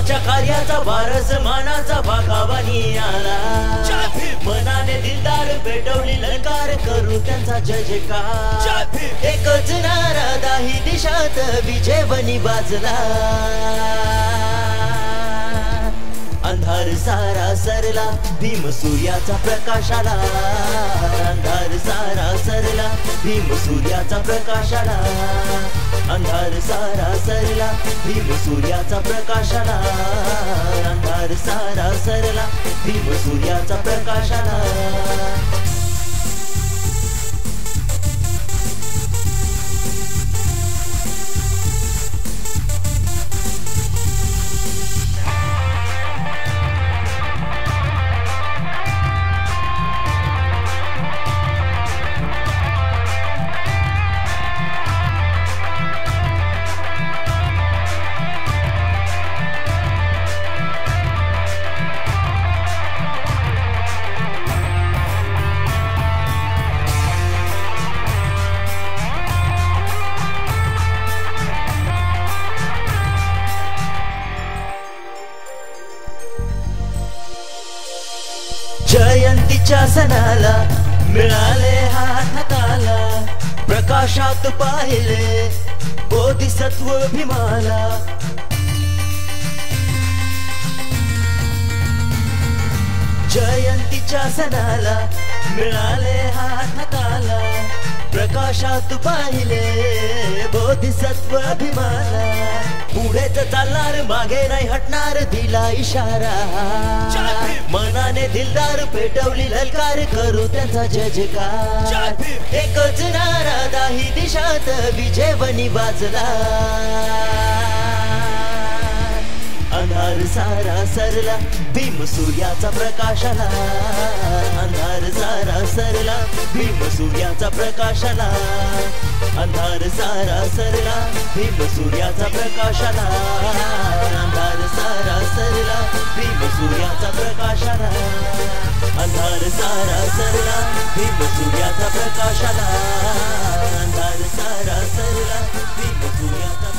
वारस मानाचा बाकावानी आला. मनाने दिलदार पेटवली ललकार करू त्यांचा जय जयकार. एकच नारा दाही दिशात विजय बनी बाजला. अंधार सारा सरला भीम सूर्याचा प्रकाशाला अंधार सारा सरला भीम सूर्याचा प्रकाशाला अंधार सारा सरला भीम सूर्याचा प्रकाशाला. अंधार सारा सरला भीम सूर्याचा प्रकाशाला. जयंतीच्या सणाला मिळाले हाताला. प्रकाशात पाहिले बोधिसत्व भीमाला जयंतीच्या सणाला मिळाले हाताला. प्रकाशात पाहिले बोधिसत्व अभिमाना पुढेच चालणार मागे नाही हटणार दिला इशारा. मनाने दिलदार पेटवली ललकार करू त्यांचा जय जयकार एकच नारा दाही दिशात विजय बनी बाजला अंधार सारा सरला भीम सूर्याचा प्रकाशाला. अंधार सारा सरला भीम सूर्याचा प्रकाशाला. अंधार सारा सरला भीम सूर्याचा प्रकाशाला. अंधार सारा सरला भीम सूर्याचा प्रकाशाला. अंधार सारा सरला भीम सूर्याचा प्रकाशाला. अंधार सारा सरला भीम सूर्याचा